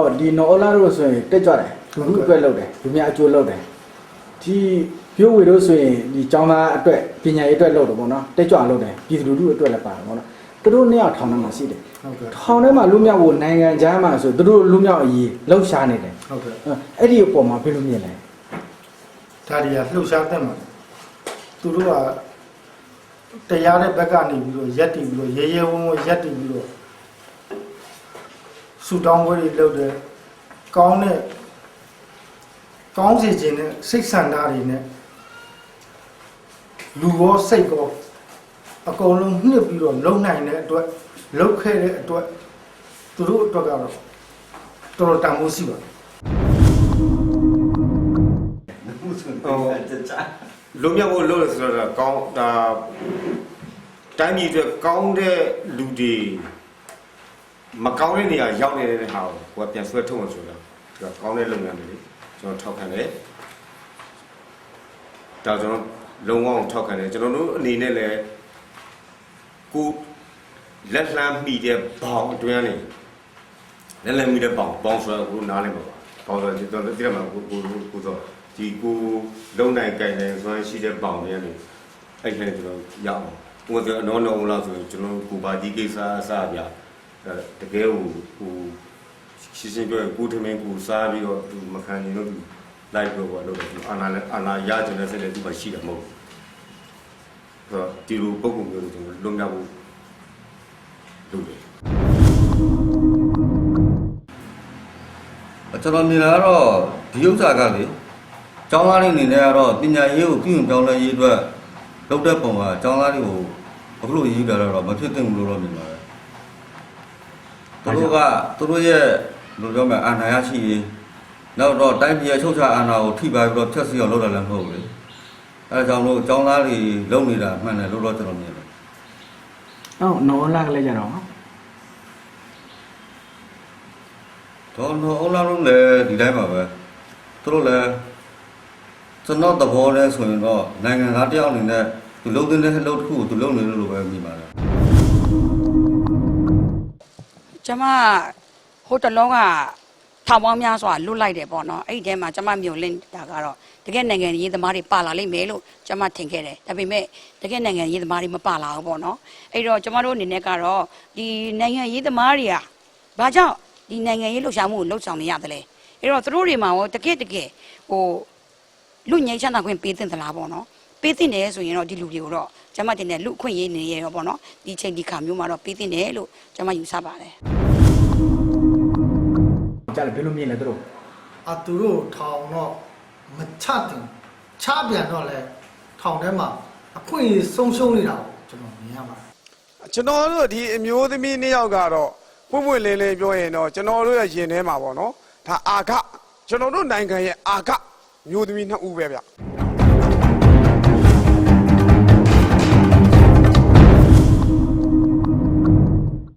ဟောဒီနော်လာတို့ဆိုရင်တက်ကြတယ်လူအတွက်လုပ်တယ်လူများအကျိုးလုပ်တယ်ဒီပြိုးဝေတို့ဆိုရင်ဒီចောင်းသားအတွက်ပညာရေးအတွက်လုပ်တယ်ပေါ့နော်တက်ကြလုပ်တယ်ပြည်သူလူထုအတွက်လည်းပါတယ်ပေါ့နော်သူတို့နှစ်ယောက်ထောင်ထဲမှာရှိတယ်ဟုတ်ကဲ့ထောင်ထဲမှာလူမြောက်ဖို့နိုင်ငံခြားမှာဆိုသူတို့လူမြောက်အရေးလှုပ်ရှားနေတယ်ဟုတ်ကဲ့အဲ့ဒီအပေါ်မှာဘယ်လိုမြင်လဲဒါတွေကလှုပ်ရှားတဲ့မှာသူတို့ကတရားတဲ့ဘက်ကနေပြီးတော့ရက်တည်ပြီးတော့ရဲရဲဝံ့ဝံ့ရက်တည်ပြီးတော့ ဆူတောင်းပွဲတွေလုပ်တယ်ကောင်းတဲ့ကောင်းစီခြင်းနဲ့စိတ်ဆန္ဒတွေနဲ့လူရောစိတ်ရောအကုန်လုံးညှစ်ပြီးတော့လုံနိုင်တဲ့အတွက်လုံခဲ့တဲ့အတွက်သူတို့အတွက်ကတော့တော်တော်တန်ဖိုးရှိပါတယ်လုံးမြောက်ဖို့လုပ်လို့ဆိုတော့ကောင်းဒါတိုင်းပြည်အတွက်ကောင်းတဲ့လူတွေ မကောင်းတဲ့နေရာရောက်နေတဲ့ဟာကိုကိုယ်ကပြန်ဆွဲထုတ်အောင်ဆိုတာဒါကောင်းတဲ့လုပ်ငန်းတွေလေကျွန်တော်ထောက်ခံတယ်ဒါကျွန်တော်လုံးဝထောက်ခံတယ်ကျွန်တော်တို့အနေနဲ့လည်းကိုလက်လှမ်းမိတဲ့ဘောင်အတွင်းနေလက်လှမ်းမိတဲ့ဘောင်ဘောင်ဆိုတော့ကိုနားလဲမှာပါဘောင်ဆိုတော့ဒီတော့ဒီမှာကိုကိုကိုဆိုဒီကိုလုံးနိုင်ကြိုင်နိုင်ဆိုရင်ရှိတဲ့ဘောင်တွေကနေအဲ့ထဲကျွန်တော်ရအောင်ဟိုကအနောနောလာဆိုရင်ကျွန်တော်ကိုပါဒီကိစ္စအစပြအဲ တကယ်ကိုကိုရှင်းရှင်းပြောရင်ကိုထမင်းကိုစားပြီးတော့သူမခံရင်တော့သူလိုက်ပြောပါလို့သူအာနာအာနာရကျင်တဲ့စိတ်နဲ့သူမှရှိတယ်မဟုတ်ဘူးဆိုတော့ဒီလိုပုံပုံမျိုးတွေကျွန်တော်လွန်မြောက်ဖို့လုပ်တယ်ကျွန်တော်မြင်တာကတော့ဒီဥစ္စာကလေကျောင်းသားတွေအနေနဲ့ကတော့ပညာရေးကိုပြုရင်ပြောင်းလဲရေးအတွက်လုပ်တဲ့ပုံကကျောင်းသားတွေကိုအခုလိုရေးတာတော့မဖြစ်သင့်ဘူးလို့တော့မြင်ပါတယ် သူတို့ကသူတို့ရဲ့ဘယ်လိုပြောမလဲအာဏာရရှိရေးနောက်တော့တိုင်းပြည်ရဲ့ချုပ်ချာအာဏာကိုထိပါပြီးတော့ဖျက်ဆီးအောင်လုပ်တာလည်းမဟုတ်ဘူးလေအဲဒါကြောင့်လို့ကျောင်းသားတွေလုပ်နေတာမှန်တယ်လို့တော့ကျွန်တော်မြင်တယ်ဟုတ်နော်လာကလေးကြတော့တော့တော့အုံလာလုံးလည်းဒီတိုင်းပါပဲသူတို့လည်းကျွန်တော်သဘောနဲ့ဆိုရင်တော့နိုင်ငံသားတယောက်အနေနဲ့သူလုံးတဲ့တဲ့လှုပ်တစ်ခုကိုသူလုံးနေလို့လို့ပဲမြင်ပါတယ် ကျမဟိုတလုံးကထောင်ပေါင်းများစွာလွတ်လိုက်တယ်ပေါ့နော်အဲ့ဒီထဲမှာကျမမြုံလင့်တာကတော့တကယ်နိုင်ငံရေးသမားတွေပါလာလိမ့်မယ်လို့ကျမထင်ခဲ့တယ်ဒါပေမဲ့တကယ်နိုင်ငံရေးသမားတွေမပါလာဘူးပေါ့နော်အဲ့တော့ကျမတို့အနေနဲ့ကတော့ဒီနိုင်ငံရေးသမားတွေကဘာကြောင့်ဒီနိုင်ငံရေးလှုပ်ရှားမှုကိုလှုပ်ဆောင်နေရတယ်လဲအဲ့တော့သူတို့တွေမှာရောတကယ်တကယ်ဟိုလူငြိမ်းချမ်းသာခွင့်ပေးသင့်သလားပေါ့နော်ပေးသင့်တယ်ဆိုရင်တော့ဒီလူတွေကိုတော့ကျမတင်တဲ့လူအခွင့်ရေးနေရရောပေါ့နော်ဒီချိန်ဒီခါမျိုးမှာတော့ပေးသင့်တယ်လို့ကျမယူဆပါတယ် ကြားတယ်ဘယ်လိုမြင်လဲသူတို့အသူတို့ထောင်တော့မချတင်ချပြန်တော့လဲထောင်ထဲမှာအခွင့်အရေးဆုံးရှုံးနေတာကိုကျွန်တော်မြင်ရပါတယ်ကျွန်တော်တို့ဒီအမျိုးသမီးနှစ်ယောက်ကတော့ပွင့်ပွင့်လင်းလင်းပြောရင်တော့ကျွန်တော်တို့ရဲ့ရင်ထဲမှာပေါ့နော်ဒါအာခကျွန်တော်တို့နိုင်ငံရဲ့အာခမျိုးသမီးနှစ်ဦးပဲဗျ